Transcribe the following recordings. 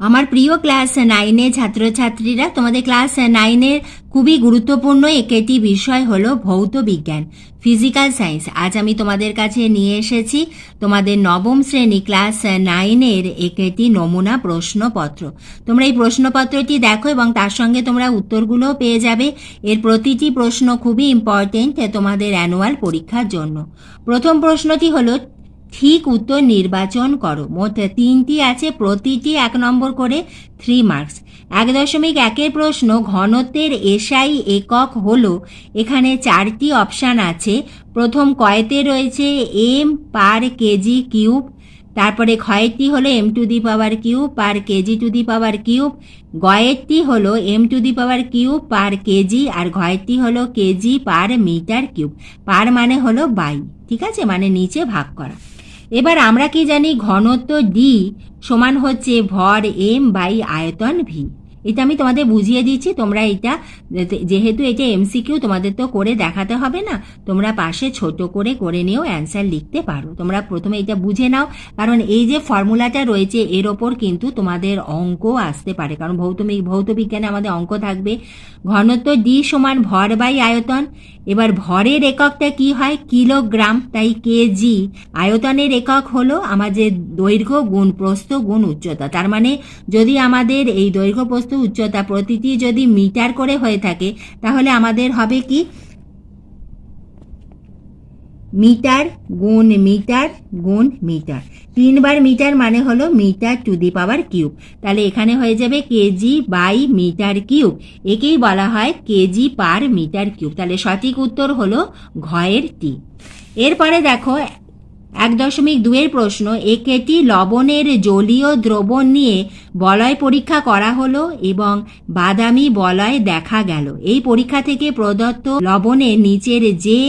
আমার প্রিয় ক্লাস নাইনের ছাত্রছাত্রীরা, তোমাদের ক্লাস নাইনের খুবই গুরুত্বপূর্ণ একটি বিষয় হলো ভৌত বিজ্ঞান ফিজিক্যাল সায়েন্স আজ আমি তোমাদের কাছে নিয়ে এসেছি তোমাদের নবম শ্রেণি ক্লাস নাইনের একটি নমুনা প্রশ্নপত্র। তোমরা এই প্রশ্নপত্রটি দেখো এবং তার সঙ্গে তোমরা উত্তরগুলোও পেয়ে যাবে। এর প্রতিটি প্রশ্ন খুবই ইম্পর্টেন্ট তোমাদের অ্যানুয়াল পরীক্ষার জন্য। প্রথম প্রশ্নটি হলো ঠিক উত্তর নির্বাচন করো। মোট তিনটি আছে, প্রতিটি এক নম্বর করে থ্রি মার্কস এক দশমিক একের প্রশ্ন, ঘনত্বের এসআই একক হলো। এখানে চারটি অপশান আছে। প্রথম কয়েতে রয়েছে? এম পার কেজি কিউব তারপরে ক্ষয়েরটি হলো m to the power cube per kg to the power cube গয়েরটি হলো m to the power cube per kg আর ঘয়েরটি হলো kg per metre cube per মানে হলো বাই। ঠিক আছে? মানে নিচে ভাগ করা। এবার আমরা কি জানি ঘনত্ব ডি সমান হচ্ছে ভর এম বাই আয়তন ভি এটা আমি তোমাদের বুঝিয়ে দিচ্ছি তোমরা এটা, যেহেতু এটা এমসিকিউ তোমাদের তো করে দেখাতে হবে না। তোমরা পাশে ছোট করে করে নিয়েও অ্যান্সার লিখতে পারো। তোমরা প্রথমে এটা বুঝে নাও, কারণ এই যে ফর্মুলাটা রয়েছে, এর ওপর কিন্তু তোমাদের অঙ্ক আসতে পারে। কারণ ভৌতমিক ভৌত বিজ্ঞানে আমাদের অঙ্ক থাকবে। ঘনত্ব ডি সমান ভর বাই আয়তন। এবার ভরের এককটা কি হয়? কিলোগ্রাম, তাই কেজি। আয়তনের একক হলো আমাদের দৈর্ঘ্য গুণ প্রস্থ গুণ উচ্চতা। তার মানে যদি আমাদের এই দৈর্ঘ্য প্রস্থ উচ্চতা প্রতিটি যদি মিটার করে হয়ে থাকে, তাহলে আমাদের হবে কি? মিটার গুণ মিটার গুণ মিটার। তিনবার মিটার মানে হলো metre to the power cube. তাহলে এখানে হয়ে যাবে কেজি বাই মিটার কিউব। একেই বলা হয় কেজি পার মিটার কিউব। তাহলে সঠিক উত্তর হলো ঘয়ের টি। এরপরে দেখো এক দশমিক দুয়ের প্রশ্ন, একেটি লবণের জলীয় দ্রবণ নিয়ে বলয় পরীক্ষা করা হলো এবং বাদামি বলয় দেখা গেল। এই পরীক্ষা থেকে প্রদত্ত লবণের নিচের যে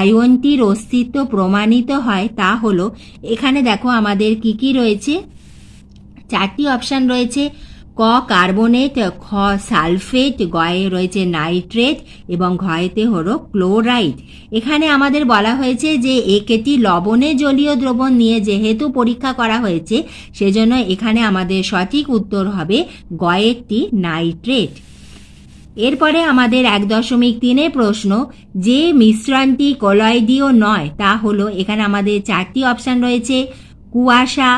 আয়নটির অস্তিত্ব প্রমাণিত হয় তা হলো, এখানে দেখো আমাদের কি কি রয়েছে? চারটি অপশান রয়েছে। ক কার্বনেট, খ সালফেট, গয়ে রয়েছে নাইট্রেট এবং ঘয়েতে হলো ক্লোরাইড। এখানে আমাদের বলা হয়েছে যে একেটি লবণে জলীয় দ্রবণ নিয়ে যেহেতু পরীক্ষা করা হয়েছে, সেজন্য এখানে আমাদের সঠিক উত্তর হবে গয়েরটি নাইট্রেট। এরপরে আমাদের এক দশমিক তিনে প্রশ্ন, যে মিশ্রণটি কলয়েডীয় নয়, তা হলো এখানে আমাদের চারটি অপশান রয়েছে, কুয়াশা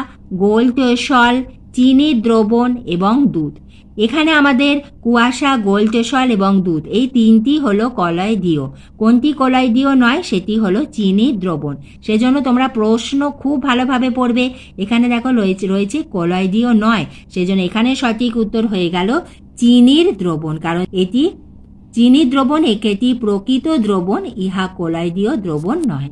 গোল্ড সল চিনির দ্রবণ এবং দুধ। এখানে আমাদের কুয়াশা গোলটেসল এবং দুধ। এই তিনটি হলো কলয়দীয় কোনটি কলয়দীয় নয়, সেটি হলো চিনির দ্রবণ। সেজন্য তোমরা প্রশ্ন খুব ভালোভাবে পড়বে। এখানে দেখো রয়েছে রয়েছে কলয়দীয় নয়। সেজন্য এখানে সঠিক উত্তর হয়ে গেল চিনির দ্রবণ। কারণ এটি চিনি দ্রবণ, একটি প্রকৃত দ্রবণ, ইহা কলয়দীয় দ্রবণ নয়।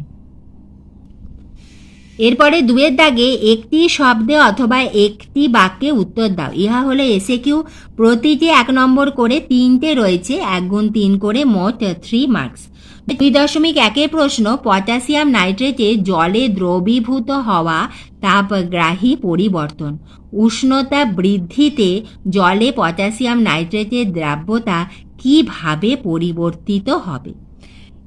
এরপরে দুয়ের দাগে একটি শব্দে অথবা একটি বাক্যে উত্তর দাও। ইহা হলো এসে কিউ প্রতিটি এক নম্বর করে তিনটে রয়েছে। এক গুণ তিন করে মোট থ্রি মার্কস দুই দশমিক একের প্রশ্ন, পটাশিয়াম নাইট্রেটে জলে দ্রবীভূত হওয়া তাপগ্রাহী পরিবর্তন। উষ্ণতা বৃদ্ধিতে জলে পটাশিয়াম নাইট্রেটের দ্রাব্যতা কীভাবে পরিবর্তিত হবে?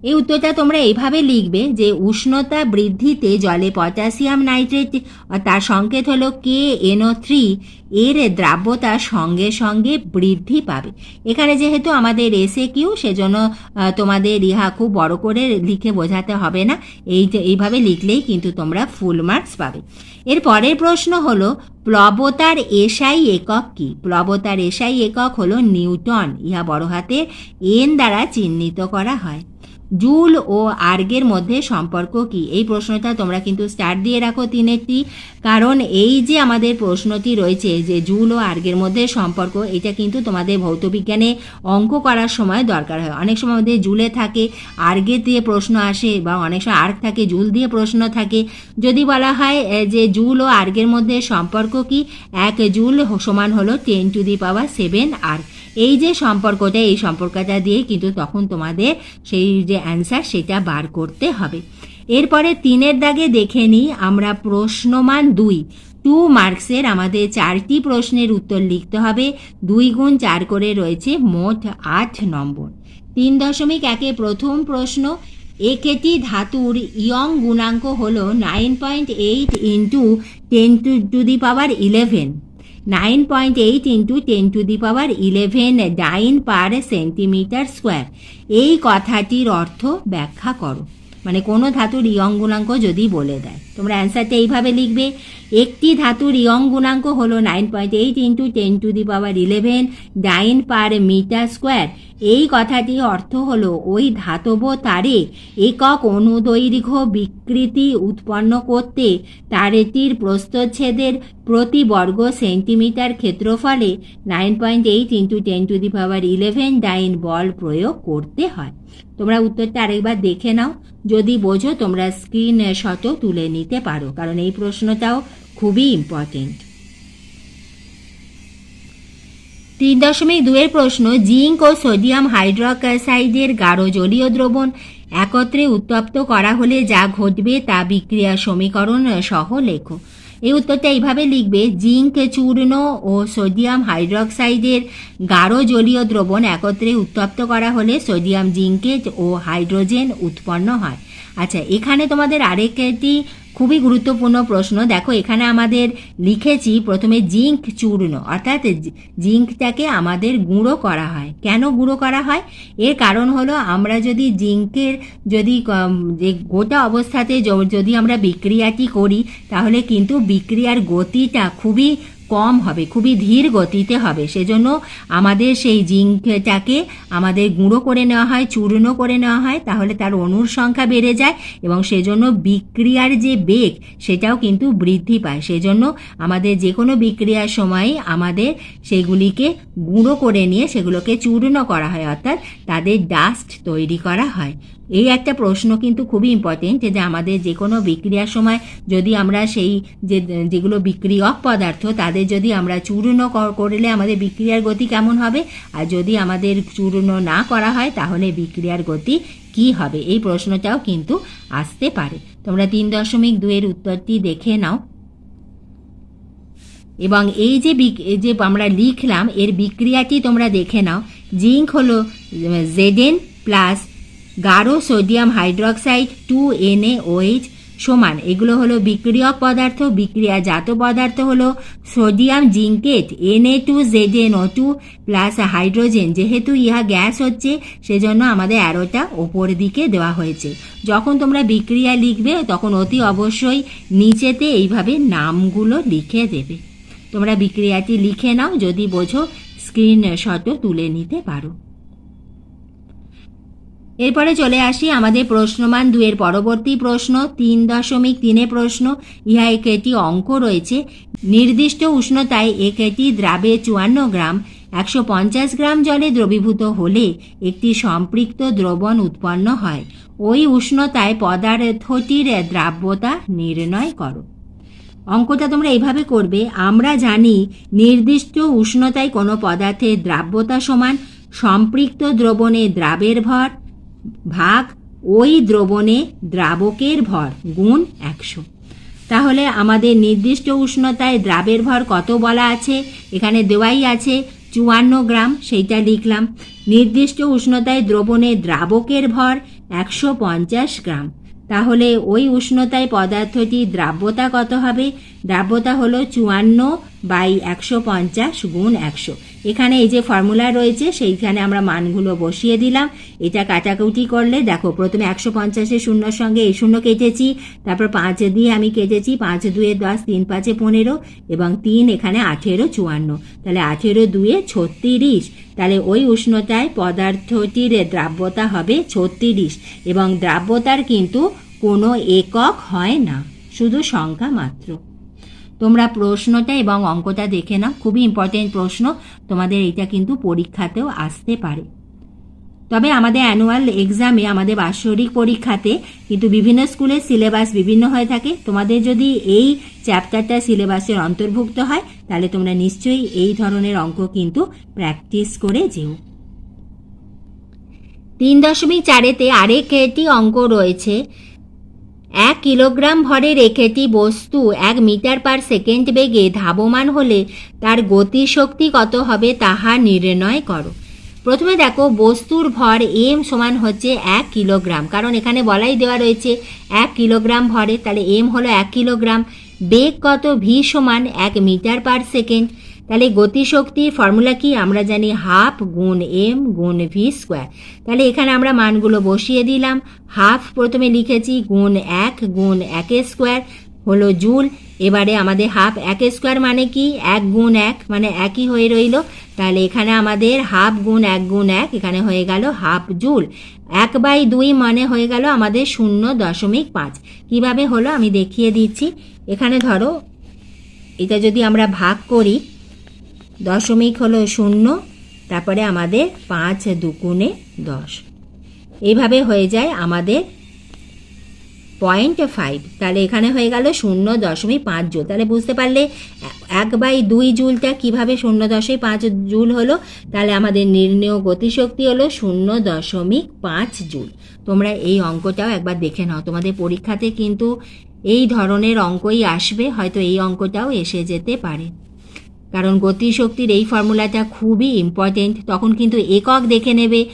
এই উত্তরটা তোমরা এইভাবে লিখবে যে উষ্ণতা বৃদ্ধিতে জলে পটাশিয়াম নাইট্রেট তার সংকেত হলো কে এনও থ্রি, এর দ্রাব্যতা সঙ্গে সঙ্গে বৃদ্ধি পাবে। এখানে যেহেতু আমাদের এসে কিউ সেজন্য তোমাদের ইহা খুব বড় করে লিখে বোঝাতে হবে না। এই এইভাবে লিখলেই কিন্তু তোমরা ফুল মার্কস পাবে। এর পরের প্রশ্ন হলো, প্লবতার এসআই একক কি? প্লবতার এসআই একক হলো নিউটন। ইহা বড় হাতে এন দ্বারা চিহ্নিত করা হয়। জুল ও আর্গের মধ্যে সম্পর্ক কি? এই প্রশ্নটা তোমরা কিন্তু স্টার্ট দিয়ে রাখো তিনেরটি। কারণ এই যে আমাদের প্রশ্নটি রয়েছে যে জুল ও আর্গের মধ্যে সম্পর্ক, এটা কিন্তু তোমাদের ভৌতবিজ্ঞানে অঙ্ক করার সময় দরকার হয়। অনেক সময় আমাদের জুলে থাকে, আর্গে দিয়ে প্রশ্ন আসে বা অনেক সময় আর্গ থাকে, জুল দিয়ে প্রশ্ন থাকে। যদি বলা হয় যে জুল ও আর্গের মধ্যে সম্পর্ক কি? এক জুল সমান হলো ten to the power seven erg এই যে সম্পর্কটা, এই সম্পর্কটা দিয়ে কিন্তু তখন তোমাদের সেই যে অ্যান্সার সেটা বার করতে হবে। এরপরে তিনের দাগে দেখে নিই, আমরা প্রশ্নমান দুই। টু মার্কসের আমাদের চারটি প্রশ্নের উত্তর লিখতে হবে। দুই গুণ চার করে রয়েছে মোট আট নম্বর। তিন দশমিক একে প্রথম প্রশ্ন, একেটি ধাতুর ইয়ং গুণাঙ্ক হল nine point eight into ten to to the power eleven. Nine point eight into ten to the power eleven dyne per centimetre square এই কথাটির অর্থ ব্যাখ্যা করো। মানে কোনো ধাতুর ইয়ং গুণাঙ্ক যদি বলে দেয়। তোমরা অ্যান্সারটা এইভাবে লিখবে, একটি ধাতুর ইয়ং গুণাঙ্ক হলো nine point eight into ten to the power eleven dyne per metre square এই কথাটি অর্থ হলো, ওই ধাতব তারে একক অনুদৈর্ঘ্য বিকৃতি উৎপন্ন করতে তারেটির প্রস্তচ্ছেদের প্রতি বর্গ centimetre ক্ষেত্রফলে nine point eight into ten to the power eleven dyne বল প্রয়োগ করতে হয়। তোমরা উত্তরটা আরেকবার দেখে নাও। যদি বোঝো, তোমরা স্ক্রিন শটও তুলে নিতে পারো, কারণ এই প্রশ্নটাও খুবই ইম্পর্টেন্ট তিন দশমিক দুয়ের প্রশ্ন, জিঙ্ক ও সোডিয়াম হাইড্রোক্সাইডের গাঢ় জলীয় দ্রবণ একত্রে উত্তপ্ত করা হলে যা ঘটবে তা বিক্রিয়া সমীকরণ সহ লেখো। এই উত্তরটা এইভাবে লিখবে, জিঙ্ক, চূর্ণ ও সোডিয়াম হাইড্রোক্সাইডের গাঢ় জলীয় দ্রবণ একত্রে উত্তপ্ত করা হলে সোডিয়াম জিঙ্কেট ও হাইড্রোজেন উৎপন্ন হয়। আচ্ছা এখানে তোমাদের আরেকটি খুবই গুরুত্বপূর্ণ প্রশ্ন। দেখো, এখানে আমাদের লিখেছি প্রথমে জিঙ্ক চূর্ণ, অর্থাৎ জিঙ্কটাকে আমাদের গুঁড়ো করা হয়। কেন গুঁড়ো করা হয়? এর কারণ হলো, আমরা যদি জিঙ্কের যদি যে গোটা অবস্থাতে যদি আমরা বিক্রিয়াটি করি, তাহলে কিন্তু বিক্রিয়ার গতিটা খুবই কম হবে, খুবই ধীর গতিতে হবে। সেজন্য আমাদের সেই জিঙ্কটাকে আমাদের গুঁড়ো করে নেওয়া হয়, চূর্ণ করে নেওয়া হয়, তাহলে তার অণুর সংখ্যা বেড়ে যায় এবং সেজন্য বিক্রিয়ার যে বেগ, সেটাও কিন্তু বৃদ্ধি পায়। সেজন্য আমাদের যে কোনো বিক্রিয়ার সময় আমাদের সেগুলিকে গুঁড়ো করে নিয়ে সেগুলোকে চূর্ণ করা হয়, অর্থাৎ তাদের ডাস্ট তৈরি করা হয়। এই একটা প্রশ্ন কিন্তু খুবই ইম্পর্টেন্ট যে আমাদের যে কোনো বিক্রিয়ার সময় যদি আমরা সেই যে, যেগুলো বিক্রিয়ক পদার্থ তাদের যদি আমরা চূর্ণ করলে আমাদের বিক্রিয়ার গতি কেমন হবে? আর যদি আমাদের চূর্ণ না করা হয়, তাহলে বিক্রিয়ার গতি কি হবে? এই প্রশ্নটাও কিন্তু আসতে পারে। তোমরা তিন দশমিক দুয়ের উত্তরটি দেখে নাও। এবং এই যে যে আমরা লিখলাম, এর বিক্রিয়াটি তোমরা দেখে নাও। জিঙ্ক হলো জেডেন প্লাস গাঢ় sodium hydroxide two N A O H সমান। এগুলো হলো বিক্রিয়ক পদার্থ, বিক্রিয়াজাত পদার্থ হলো sodium zincate N A two Z N O two plus hydrogen. যেহেতু ইহা গ্যাস হচ্ছে, সেজন্য আমাদের অ্যারোটা ওপর দিকে দেওয়া হয়েছে। যখন তোমরা বিক্রিয়া লিখবে, তখন অতি অবশ্যই নিচেতে এইভাবে নামগুলো লিখে দেবে। তোমরা বিক্রিয়াটি লিখে নাও, যদি বোঝো স্ক্রিন শটও তুলে নিতে পারো। এরপরে চলে আসি আমাদের প্রশ্নমান দুয়ের পরবর্তী প্রশ্ন, তিন দশমিক তিনে প্রশ্ন। ইহা একটি অঙ্ক রয়েছে। নির্দিষ্ট উষ্ণতায় একটি দ্রাবে চুয়ান্ন গ্রাম, একশো পঞ্চাশ গ্রাম জলে দ্রবীভূত হলে একটি সম্পৃক্ত দ্রবণ উৎপন্ন হয়। ওই উষ্ণতায় পদার্থটির দ্রাব্যতা নির্ণয় করো। অঙ্কটা তোমরা এইভাবে করবে, আমরা জানি নির্দিষ্ট উষ্ণতায় কোনো পদার্থের দ্রাব্যতা সমান, সম্পৃক্ত দ্রবণে দ্রাবের ভর ভাগ ওই দ্রবণে দ্রাবকের ভর গুণ একশো। তাহলে আমাদের নির্দিষ্ট উষ্ণতায় দ্রাবের ভর কত বলা আছে? এখানে দেওয়াই আছে চুয়ান্ন গ্রাম, সেইটা লিখলাম। নির্দিষ্ট উষ্ণতায় দ্রবণে দ্রাবকের ভর একশো পঞ্চাশ গ্রাম। তাহলে ওই উষ্ণতায় পদার্থটি দ্রাব্যতা কত হবে? দ্রাব্যতা হলো চুয়ান্ন বাই একশো পঞ্চাশ গুণ একশো। এখানে এই যে ফর্মুলা রয়েছে, সেইখানে আমরা মানগুলো বসিয়ে দিলাম। এটা কাটাকুটি করলে, দেখো, প্রথমে একশো পঞ্চাশের শূন্যর সঙ্গে এই শূন্য কেটেছি, তারপর পাঁচ দিয়ে আমি কেটেছি, পাঁচ দুয়ে দশ, তিন পাঁচে পনেরো, এবং তিন এখানে আঠেরো চুয়ান্ন। তাহলে আঠেরো দুয়ে ছত্রিশ। তাহলে ওই উষ্ণতায় পদার্থটির দ্রাব্যতা হবে ছত্রিশ, এবং দ্রাব্যতার কিন্তু কোনো একক হয় না, শুধু সংখ্যা মাত্র। তোমরা প্রশ্নটা এবং অঙ্কটা দেখে নাও। খুবই ইম্পর্টেন্ট প্রশ্ন। তোমাদের এটা কিন্তু পরীক্ষাতেও আসতে পারে। তবে আমাদের অ্যানুয়াল এক্সামে আমাদের বাৎসরিক পরীক্ষাতে কিন্তু বিভিন্ন স্কুলের সিলেবাস বিভিন্ন হয়ে থাকে। তোমাদের যদি এই চ্যাপ্টারটা সিলেবাসের অন্তর্ভুক্ত হয়, তাহলে তোমরা নিশ্চয়ই এই ধরনের অঙ্ক কিন্তু প্র্যাকটিস করে যেও। তিন দশমিক চারেতে আরেকটি অঙ্ক রয়েছে। এক কিলোগ্রাম ভরের একটি বস্তু এক মিটার পার সেকেন্ড বেগে ধাবমান হলে তার গতিশক্তি কত হবে তাহা নির্ণয় করো। প্রথমে দেখো, বস্তুর ভর এম সমান হচ্ছে এক কিলোগ্রাম। কারণ এখানে বলাই দেওয়া রয়েছে এক কিলোগ্রাম ভরে, তাহলে এম হলো এক কিলোগ্রাম। বেগ কত ভি সমান এক মিটার পার সেকেন্ড। তাহলে গতিশক্তির ফর্মুলা কি? আমরা জানি হাফ গুণ এম গুণ ভি স্কোয়ার তাহলে এখানে আমরা মানগুলো বসিয়ে দিলাম। হাফ প্রথমে লিখেছি গুণ এক গুণ একের স্কোয়ার হলো জুল এবারে আমাদের হাফ এক স্কোয়ার মানে কি? এক গুণ এক মানে একই হয়ে রইল। তাহলে এখানে আমাদের হাফ গুণ এক গুণ এক এখানে হয়ে গেল হাফ জুল এক বাই দুই মানে হয়ে গেল আমাদের শূন্য দশমিক পাঁচ। কীভাবে হলো আমি দেখিয়ে দিচ্ছি। এখানে ধরো, এটা যদি আমরা ভাগ করি দশমিক হলো শূন্য, তারপরে আমাদের পাঁচ দুগুণে দশ। এইভাবে হয়ে যায় আমাদের পয়েন্ট ফাইভ তাহলে এখানে হয়ে গেল শূন্য দশমিক পাঁচ জুল। তাহলে বুঝতে পারলে এক বাই দুই জুলটা কীভাবে শূন্য দশমিক পাঁচ জুল হলো? তাহলে আমাদের নির্ণয় গতিশক্তি হলো শূন্য দশমিক পাঁচ জুল। তোমরা এই অঙ্কটাও একবার দেখে নাও। তোমাদের পরীক্ষাতে কিন্তু এই ধরনের অঙ্কই আসবে, হয়তো এই অঙ্কটাও এসে যেতে পারে। কারণ গতিশক্তির এই ফর্মুলাটা খুবই ইম্পর্টেন্ট তখন কিন্তু একক দেখে নেবে।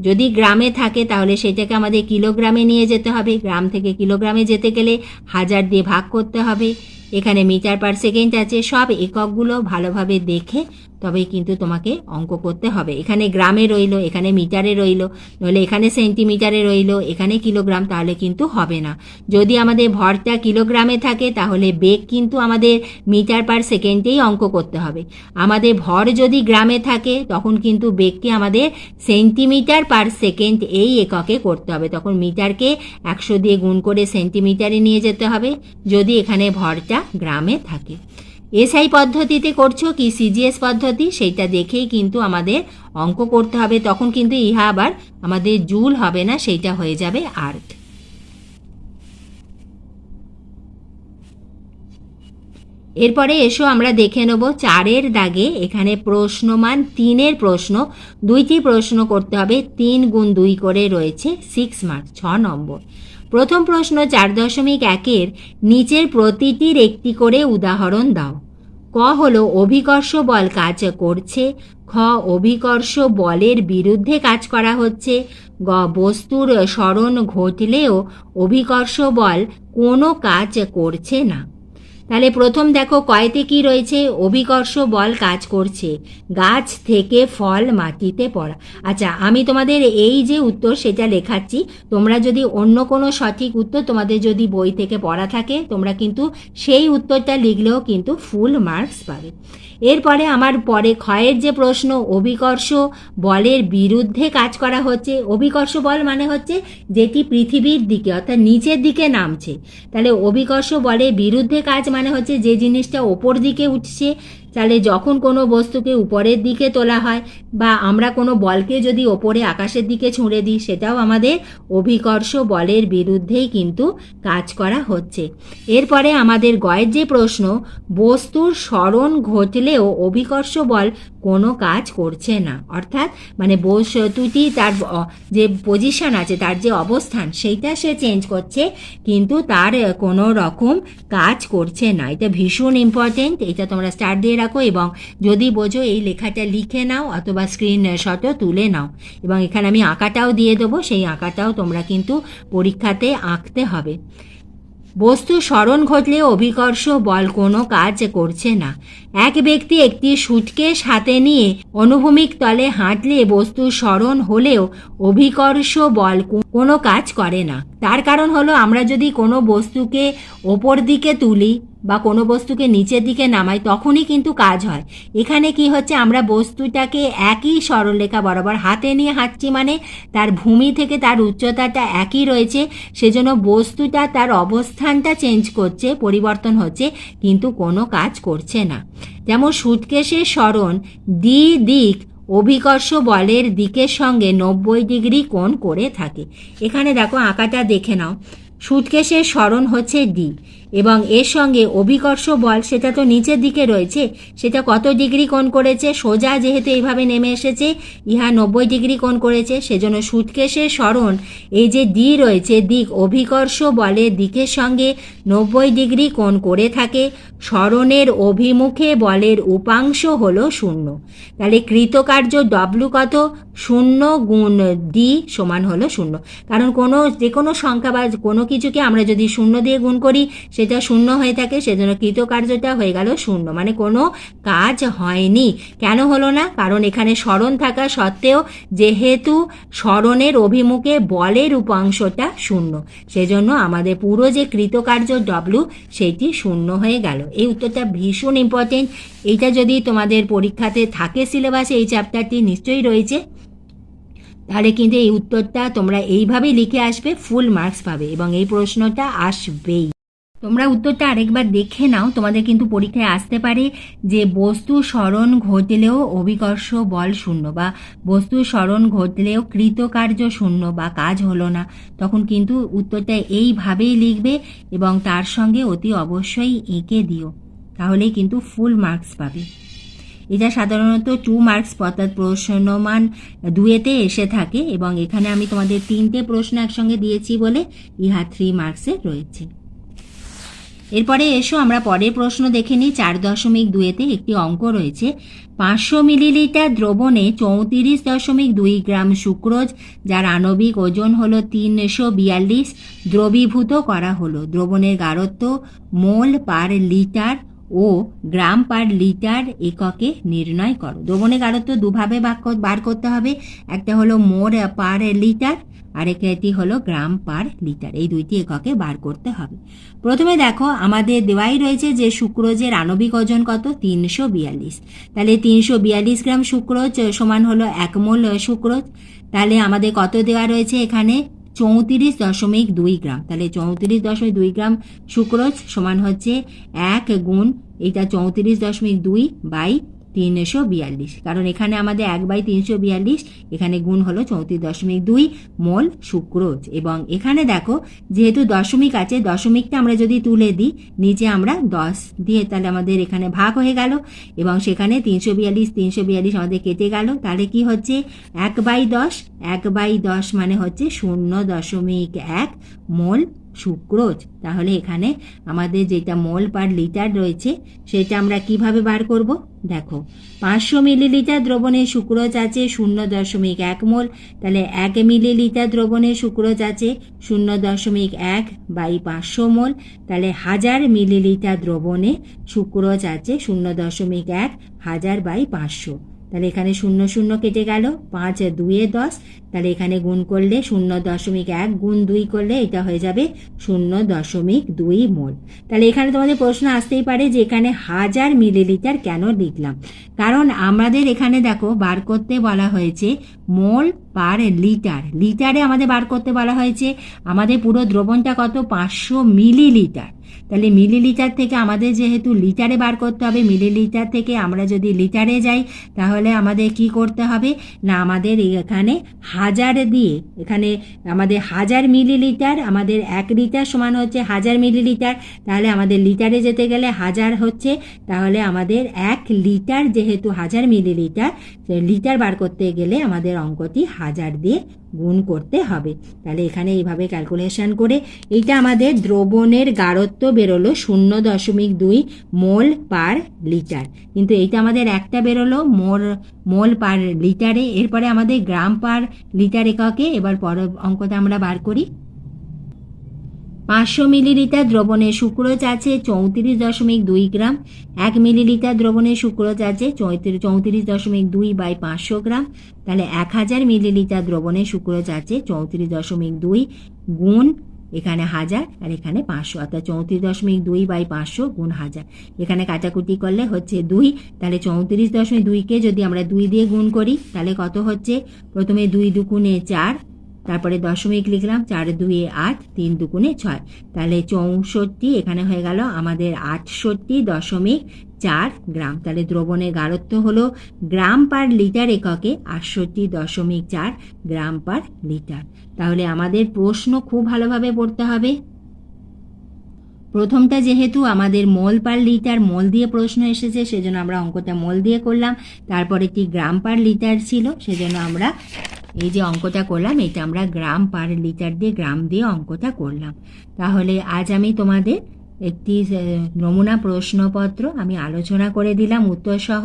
যদি গ্রামে থাকে, তাহলে সেটাকে আমাদের কিলোগ্রামে নিয়ে যেতে হবে। গ্রাম থেকে কিলোগ্রামে যেতে গেলে হাজার দিয়ে ভাগ করতে হবে। এখানে মিটার পার সেকেন্ড আছে, সব এককগুলো ভালোভাবে দেখে তবেই কিন্তু তোমাকে অঙ্ক করতে হবে। এখানে গ্রামে রইল, এখানে মিটারে রইল, নইলে এখানে সেন্টিমিটারে রইল, এখানে কিলোগ্রাম, তাহলে কিন্তু হবে না। যদি আমাদের ভরটা কিলোগ্রামে থাকে, তাহলে বেগ কিন্তু আমাদের মিটার পার সেকেন্ডেই অঙ্ক করতে হবে। আমাদের ভর যদি গ্রামে থাকে, তখন কিন্তু বেগকে আমাদের সেন্টিমিটার পার সেকেন্ড এই এককে করতে হবে। তখন মিটারকে একশো দিয়ে গুণ করে সেন্টিমিটারে নিয়ে যেতে হবে। যদি এখানে ভরটা গ্রামে থাকে। এসআই পদ্ধতিতে করছ কি সিজিএস পদ্ধতি? সেইটা দেখেই কিন্তু আমাদের অঙ্ক করতে হবে। তখন কিন্তু ইহা আবার আমাদের জুল হবে না, সেইটা হয়ে যাবে আর্থ এরপরে এসো আমরা দেখে নেব চারের দাগে এখানে প্রশ্নমান তিনের প্রশ্ন। দুইটি প্রশ্ন করতে হবে। তিন গুণ দুই করে রয়েছে সিক্স মার্ক ছ নম্বর। প্রথম প্রশ্ন চার দশমিক একের নিচের প্রতিটির একটি করে উদাহরণ দাও। ক হল অভিকর্ষ বল কাজ করছে, খ অভিকর্ষ বলের বিরুদ্ধে কাজ করা হচ্ছে, গ বস্তুর স্মরণ ঘটলেও অভিকর্ষ বল কোনো কাজ করছে না। তাহলে প্রথম দেখো কয়েতে কি রয়েছে? অভিকর্ষ বল কাজ করছে। গাছ থেকে ফল মাটিতে পড়া। আচ্ছা আমি তোমাদের এই যে উত্তর সেটা লেখাচ্ছি। তোমরা যদি অন্য কোনো সঠিক উত্তর তোমাদের যদি বই থেকে পড়া থাকে, তোমরা কিন্তু সেই উত্তরটা লিখলেও কিন্তু ফুল মার্কস পাবে। এরপরে আমার পরে ক্ষয়ের যে প্রশ্ন, অভিকর্ষ বলের বিরুদ্ধে কাজ করা হচ্ছে। অভিকর্ষ বল মানে হচ্ছে যেটি পৃথিবীর দিকে, অর্থাৎ নিচের দিকে নামছে। তাহলে অভিকর্ষ বলের বিরুদ্ধে কাজ মানে হচ্ছে যে জিনিসটা ওপর দিকে উঠছে তাহলে যখন কোনো বস্তুকে উপরের দিকে তোলা হয় বা আমরা কোনো বলকে যদি ওপরে আকাশের দিকে ছুঁড়ে দিই, সেটাও আমাদের অভিকর্ষ বলের বিরুদ্ধেই কিন্তু কাজ করা হচ্ছে। এরপরে আমাদের গয়ের যে প্রশ্ন, বস্তুর স্মরণ ঘটলেও অভিকর্ষ বল কোনো কাজ করছে না। অর্থাৎ মানে বস্তুটি তার যে পজিশন আছে, তার যে অবস্থান, সেইটা সে চেঞ্জ করছে, কিন্তু তার কোনো রকম কাজ করছে না। এটা ভীষণ ইম্পর্টেন্ট এটা তোমরা স্টার দিয়ে এবং যদি বোঝো এই লেখাটা লিখে নাও অথবা স্ক্রিন শটও তুলে নাও। এবং এখানে আমি আঁকাটাও দিয়ে দেবো, সেই আঁকাটাও তোমরা কিন্তু পরীক্ষাতে আঁকতে হবে। বস্তু স্মরণ ঘটলে অভিকর্ষ বল কোনো কাজ করছে না। এক ব্যক্তি একটি সুটকেস হাতে নিয়ে অনুভূমিক তলে হাঁটলে বস্তু স্মরণ হলেও অভিকর্ষ বল কোনো কাজ করে না। তার কারণ হলো আমরা যদি কোনো বস্তুকে ওপর দিকে তুলি বা কোনো বস্তুকে নিচের দিকে নামাই, তখনই কিন্তু কাজ হয়। এখানে কি হচ্ছে, আমরা বস্তুটাকে একই সরলরেখা বরাবর হাতে নিয়ে হাঁটছি মানে তার ভূমি থেকে তার উচ্চতাটা একই রয়েছে, সেজন্য বস্তুটা তার অবস্থানটা চেঞ্জ করছে, পরিবর্তন হচ্ছে, কিন্তু কোনো কাজ করছে না। যেমন সুটকেসের স্মরণ দ্বি দিক অভিকর্ষ বলের দিকের সঙ্গে নব্বই ডিগ্রি কোণ করে থাকে। এখানে দেখো আঁকাটা দেখে নাও। সুটকেসের স্মরণ হচ্ছে ডি এবং এর সঙ্গে অভিকর্ষ বল সেটা তো নিচের দিকে রয়েছে, সেটা কত ডিগ্রি কোণ করেছে, সোজা যেহেতু এইভাবে নেমে এসেছে, ইহা নব্বই ডিগ্রি কোণ করেছে, সেজন্য সুটকেসের স্মরণ। এই যে ডি রয়েছে, দিক অভিকর্ষ বলের দিকের সঙ্গে নব্বই ডিগ্রি কোণ করে থাকে, স্মরণের অভিমুখে বলের উপাংশ হল শূন্য। তাহলে কৃতকার্য ডব্লু কত? শূন্য গুণ ডি সমান হলো শূন্য। কারণ কোনো যে কোনো সংখ্যা বা কোনো কিছুকে আমরা যদি শূন্য দিয়ে গুণ করি সেটা শূন্য হয়ে থাকে, সেজন্য কৃতকার্যটা হয়ে গেল শূন্য। মানে কোনো কাজ হয়নি। কেন হলো না? কারণ এখানে স্মরণ থাকা সত্ত্বেও যেহেতু স্মরণের অভিমুখে বলের উপাংশটা শূন্য, সেজন্য আমাদের পুরো যে কৃতকার্য ডব্লু সেটি শূন্য হয়ে গেল। এই উত্তরটা ভীষণ ইম্পর্টেন্ট এইটা যদি তোমাদের পরীক্ষাতে থাকে সিলেবাসে এই চ্যাপ্টারটি নিশ্চয়ই রয়েছে। তাহলে কিন্তু এই উত্তরটা তোমরা এইভাবেই লিখে আসবে ফুল মার্কস পাবে এবং এই প্রশ্নটা আসবেই। তোমরা উত্তরটা আরেকবার দেখে নাও, তোমাদের কিন্তু পরীক্ষায় আসতে পারে যে বস্তু স্মরণ ঘটলেও অভিকর্ষ বল শূন্য বা বস্তু স্মরণ ঘটলেও কৃতকার্য শূন্য বা কাজ হলো না। তখন কিন্তু উত্তরটা এইভাবেই লিখবে এবং তার সঙ্গে অতি অবশ্যই এঁকে দিও। তাহলেই কিন্তু ফুল মার্কস পাবে। এটা সাধারণত টু মার্কস অর্থাৎ প্রশ্নমান দুয়েতে এসে থাকে এবং এখানে আমি তোমাদের তিনটে প্রশ্ন একসঙ্গে দিয়েছি বলে ইহা থ্রি মার্কসে রয়েছে। এরপরে এসো, আমরা পরের প্রশ্ন দেখে নিই। চার দশমিক দুয়েতে একটি অঙ্ক রয়েছে। পাঁচশো মিলিলিটার দ্রবণে চৌত্রিশ দশমিক দুই গ্রাম সুক্রোজ, যার আণবিক ওজন হলো তিনশো বিয়াল্লিশ, দ্রবীভূত করা হলো। দ্রবণের গাঢ়ত্ব মোল পার লিটার ও গ্রাম পার লিটার এককে নির্ণয় করো। দ্রবণের গাঢ়ত্ব দুভাবে বার করতে হবে। একটা হলো মোর পার লিটার আরেকটি হলো গ্রাম পার লিটার। এই দুইটি এককে বার করতে হবে। প্রথমে দেখো, আমাদের দেওয়াই রয়েছে যে সুক্রোজের আণবিক ওজন কত? তিনশো বিয়াল্লিশ। তাহলে তিনশো বিয়াল্লিশ গ্রাম সুক্রোজ সমান হলো এক মোল সুক্রোজ। তাহলে আমাদের কত দেওয়া রয়েছে এখানে? চৌত্রিশ দশমিক দুই গ্রাম। তাহলে চৌত্রিশ দশমিক দুই গ্রাম সুক্রোজ সমান হচ্ছে এক গুণ এটা চৌত্রিশ দশমিক দুই বাই তিনশো বিয়াল্লিশ। কারণ এখানে আমাদের এক বাই তিনশো বিয়াল্লিশ, এখানে গুণ হলো চৌত্রিশ দশমিক দুই, মোল, সুক্রোজ। এবং এখানে দেখো, যেহেতু দশমিক আছে, দশমিকটা আমরা যদি তুলে দিই, নিচে আমরা দশ দিয়ে তাহলে আমাদের এখানে ভাগ হয়ে গেল। এবং সেখানে তিনশো বিয়াল্লিশ তিনশো বিয়াল্লিশ আমাদের কেটে গেল। তাহলে কি হচ্ছে? এক বাই দশ, এক বাই দশ মানে হচ্ছে শূন্য দশমিক এক, মোল সুক্রোজ তাহলে এখানে আমাদের যেটা মোল পার লিটার রয়েছে, সেটা আমরা কীভাবে বার করব? দেখো, পাঁচশো মিলিলিটার দ্রবণে সুক্রোজ আছে শূন্য দশমিক এক মোল, তাহলে এক মিলিলিটার দ্রবণে সুক্রোজ আছে শূন্য দশমিক এক বাই পাঁচশো মোল, তাহলে হাজার মিলিলিটার দ্রবণে সুক্রোজ আছে শূন্য দশমিক এক হাজার বাই পাঁচশো। তাহলে এখানে শূন্য শূন্য কেটে গেল। পাঁচ দুয়ে দশ। তাহলে এখানে গুণ করলে শূন্য দশমিক এক গুণ দুই করলে এটা হয়ে যাবে শূন্য দশমিক দুই মোল। তাহলে এখানে তোমাদের প্রশ্ন আসতেই পারে যে এখানে হাজার মিলিলিটার কেন লিখলাম? কারণ আমাদের এখানে দেখো বার করতে বলা হয়েছে মোল পার লিটার। লিটারে আমাদের বার করতে বলা হয়েছে। আমাদের পুরো দ্রবণটা কত? পাঁচশো মিলিলিটার। তাহলে মিলিলিটার থেকে আমাদের যেহেতু লিটারে বার করতে হবে, মিলিলিটার থেকে আমরা যদি লিটারে যাই, তাহলে আমাদের কি করতে হবে? না, আমাদের এখানে হাজার দিয়ে, এখানে আমাদের হাজার মিলিলিটার, আমাদের এক লিটার সমান হচ্ছে হাজার মিলিলিটার, তাহলে আমাদের লিটারে যেতে গেলে হাজার হচ্ছে, তাহলে আমাদের এক লিটার যেহেতু হাজার মিলিলিটার লিটার বার করতে গেলে আমাদের অঙ্কটি হাজার দিয়ে গুণ করতে হবে। তাহলে এখানে এইভাবে ক্যালকুলেশন করে এইটা আমাদের দ্রবণের গাঢ়ত্ব বেরোলো শূন্য দশমিক দুই মোল পার লিটার। কিন্তু এইটা আমাদের একটা বেরোলো মোল মোল পার লিটারে। এরপরে আমাদের গ্রাম পার লিটার এককে, এবার পর অঙ্কটা আমরা বার করি। পাঁচশো মিলিলিটার দ্রবণে সুক্রোজ আছে চৌত্রিশ দশমিক দুই গ্রাম, এক মিলিলিটার দ্রবণে সুক্রোজ আছে চৌত্রিশ চৌত্রিশ দশমিক দুই বাই পাঁচশো গ্রাম, তাহলে এক হাজার মিলিলিটার দ্রবণে সুক্রোজ আছে চৌত্রিশ দশমিক দুই গুণ এখানে হাজার, আর এখানে পাঁচশো, অর্থাৎ চৌত্রিশ দশমিক দুই বাই পাঁচশো গুণ হাজার। এখানে কাটাকুটি করলে হচ্ছে দুই, তাহলে চৌত্রিশ দশমিক দুইকে যদি আমরা দুই দিয়ে গুণ করি, তাহলে কত হচ্ছে? প্রথমে দুই দুগুণে চার তারপরে দশমিক লিখলাম, চার দুয়ে আট, তিন দুগুণে ছয়। তাহলে চৌষট্টি এখানে হয়ে গেল আমাদের আটষট্টি দশমিক চার গ্রাম। তাহলে দ্রবণের গাঢ়ত্ব হলো গ্রাম পার লিটার এককে আটষট্টি দশমিক চার গ্রাম পার লিটার। তাহলে আমাদের প্রশ্ন খুব ভালোভাবে পড়তে হবে। প্রথমটা যেহেতু আমাদের মোল পার লিটার মোল দিয়ে প্রশ্ন এসেছে, সেজন্য আমরা অঙ্কটা মোল দিয়ে করলাম। তারপরে একটি গ্রাম পার লিটার ছিল, সেজন্য আমরা এই যে অঙ্কটা করলাম, এটা আমরা গ্রাম পার লিটার দিয়ে গ্রাম দিয়ে অঙ্কটা করলাম। তাহলে আজ আমি তোমাদের একটি নমুনা প্রশ্নপত্র আমি আলোচনা করে দিলাম উত্তরসহ।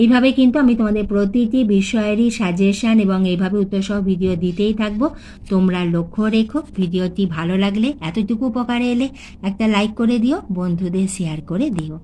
এইভাবে কিন্তু আমি তোমাদের প্রতিটি বিষয়েরই সাজেশন এবং এইভাবে উত্তরসহ ভিডিও দিতেই থাকব। তোমরা লক্ষ্য রেখো ভিডিওটি ভালো লাগলে, এতটুকু উপকারে এলে একটা লাইক করে দিও, বন্ধুদের শেয়ার করে দিও।